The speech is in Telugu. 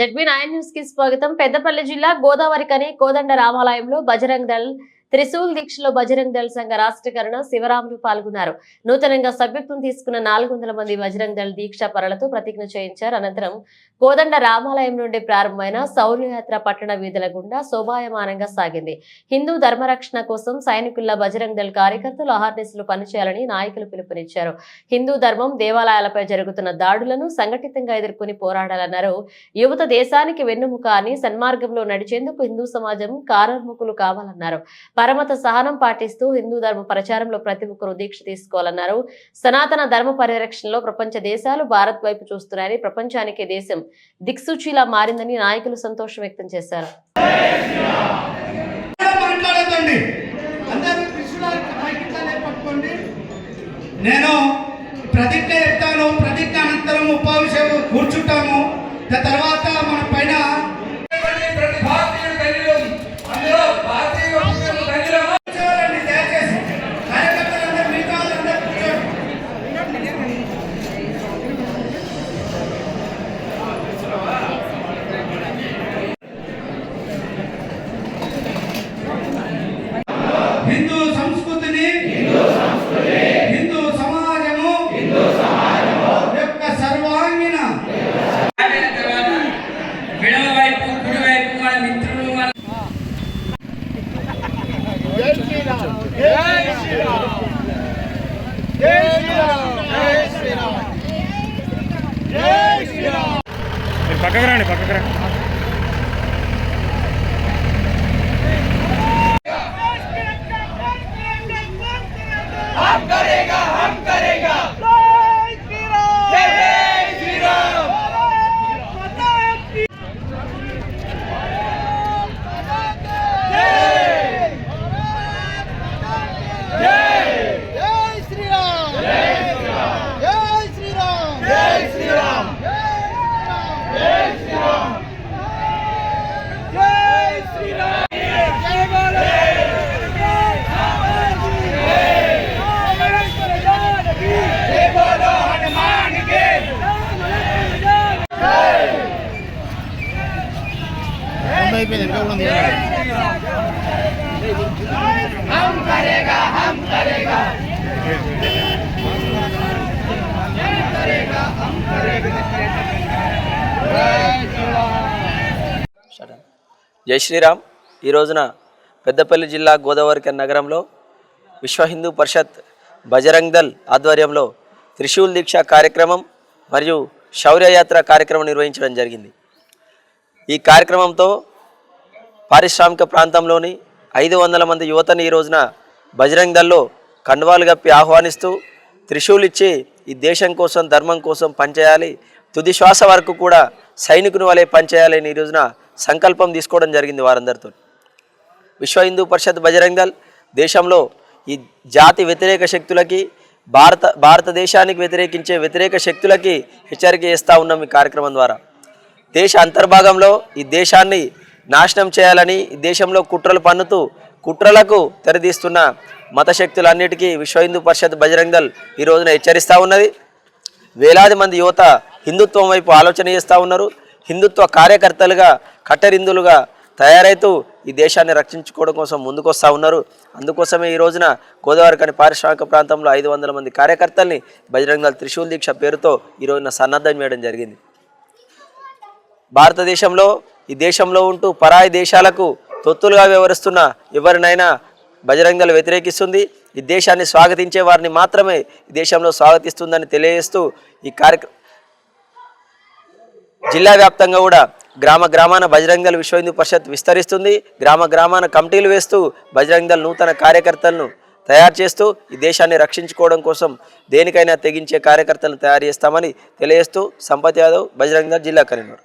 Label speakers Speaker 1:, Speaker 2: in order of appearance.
Speaker 1: జడ్బీ నైన్ న్యూస్కి స్వాగతం. పెద్దపల్లి జిల్లా గోదావరి కని కోదండ రామాలయంలో బజరంగ్ దళ్ త్రిశూల్ దీక్షలో బజరంగ్ దళ సంఘ రాష్ట్రీకరణ శివరాములు పాల్గొన్నారు. నూతనంగా సభ్యత్వం తీసుకున్న నాలుగు వందల మంది బజరంగ్ దళ దీక్షా పరలతో ప్రతిజ్ఞ చేయించారు. అనంతరం కోదండ రామాలయం నుండి ప్రారంభమైన శౌర్యయాత్ర పట్టణ వీధుల గుండా శోభాయమానంగా సాగింది. హిందూ ధర్మరక్షణ కోసం సైనికుల బజరంగ్ దళ్ కార్యకర్తలు అహర్నిశలు పనిచేయాలని నాయకులు పిలుపునిచ్చారు. హిందూ ధర్మం దేవాలయాలపై జరుగుతున్న దాడులను సంఘటితంగా ఎదుర్కొని పోరాడాలన్నారు. యువత దేశానికి వెన్నుముక అని సన్మార్గంలో నడిచేందుకు హిందూ సమాజం కారర్ముకులు కావాలన్నారు. పరమత సహనం పాటిస్తూ హిందూ ధర్మ ప్రచారంలో ప్రతి ఒక్కరూ దీక్ష తీసుకోవాలన్నారు. సనాతన ధర్మ పరిరక్షణలో ప్రపంచ దేశాలు భారత్ వైపు చూస్తున్నాయని ప్రపంచానికి దేశం దిక్సూచిలా మారిందని నాయకులు సంతోషం వ్యక్తం చేశారు.
Speaker 2: నేను ప్రతిజ్ఞ చెప్తాను. ప్రతిజ్ఞ అనంతరం ఉపాభిషేకం కూర్చుంటాము.
Speaker 3: పక్కకు రండి పక్కకు రండి.
Speaker 4: జై శ్రీరామ్. ఈ రోజున పెద్దపల్లి జిల్లా గోదావరికర్ నగరంలో విశ్వ హిందూ పరిషత్ బజరంగ్ దల్ ఆధ్వర్యంలో త్రిశూల్ దీక్ష కార్యక్రమం మరియు శౌర్యయాత్ర కార్యక్రమం నిర్వహించడం జరిగింది. ఈ కార్యక్రమంతో పారిశ్రామిక ప్రాంతంలోని ఐదు వందల మంది యువతని ఈ రోజున బజరంగ్ దల్లో కండువాలు గప్పి ఆహ్వానిస్తూ త్రిశూలు ఇచ్చి ఈ దేశం కోసం ధర్మం కోసం పనిచేయాలి. తుది శ్వాస వరకు కూడా సైనికుని వలె పనిచేయాలని ఈ రోజున సంకల్పం తీసుకోవడం జరిగింది వారందరితో. విశ్వ హిందూ పరిషత్ బజరంగ్ దళ్ దేశంలో ఈ జాతి వ్యతిరేక శక్తులకి భారత భారతదేశానికి వ్యతిరేకించే వ్యతిరేక శక్తులకి హెచ్చరిక చేస్తూ ఉన్నాం ఈ కార్యక్రమం ద్వారా. దేశ అంతర్భాగంలో ఈ దేశాన్ని నాశనం చేయాలని ఈ దేశంలో కుట్రలు పన్నుతూ కుట్రలకు తెరదీస్తున్న మతశక్తులన్నిటికీ విశ్వ హిందూ పరిషత్ బజరంగ్ ఈ రోజున హెచ్చరిస్తూ ఉన్నది. వేలాది మంది యువత హిందుత్వం వైపు ఆలోచన చేస్తూ ఉన్నారు. హిందుత్వ కార్యకర్తలుగా కట్టరిందులుగా తయారైతూ ఈ దేశాన్ని రక్షించుకోవడం కోసం ముందుకొస్తూ ఉన్నారు. అందుకోసమే ఈ రోజున గోదావరి కాని పారిశ్రామిక ప్రాంతంలో ఐదు వందల మంది కార్యకర్తల్ని బజరంగ దళ్ త్రిశూల్ దీక్ష పేరుతో ఈ రోజున సన్నద్ధం చేయడం జరిగింది. భారతదేశంలో ఈ దేశంలో ఉంటూ పరాయి దేశాలకు తొత్తులుగా వ్యవహరిస్తున్న ఎవరినైనా బజరంగ వ్యతిరేకిస్తుంది. ఈ దేశాన్ని స్వాగతించే వారిని మాత్రమే ఈ దేశంలో స్వాగతిస్తుందని తెలియజేస్తూ ఈ కార్యక్ర జిల్లా వ్యాప్తంగా కూడా గ్రామ గ్రామాన బజరంగల్ విశ్వ హిందూ పరిషత్ విస్తరిస్తుంది. గ్రామ గ్రామాన కమిటీలు వేస్తూ బజరంగల్ నూతన కార్యకర్తలను తయారు చేస్తూ ఈ దేశాన్ని రక్షించుకోవడం కోసం దేనికైనా తెగించే కార్యకర్తలను తయారు చేస్తామని తెలియజేస్తూ సంపత్ యాదవ్ బజరంగల్ జిల్లా కన్వీనర్.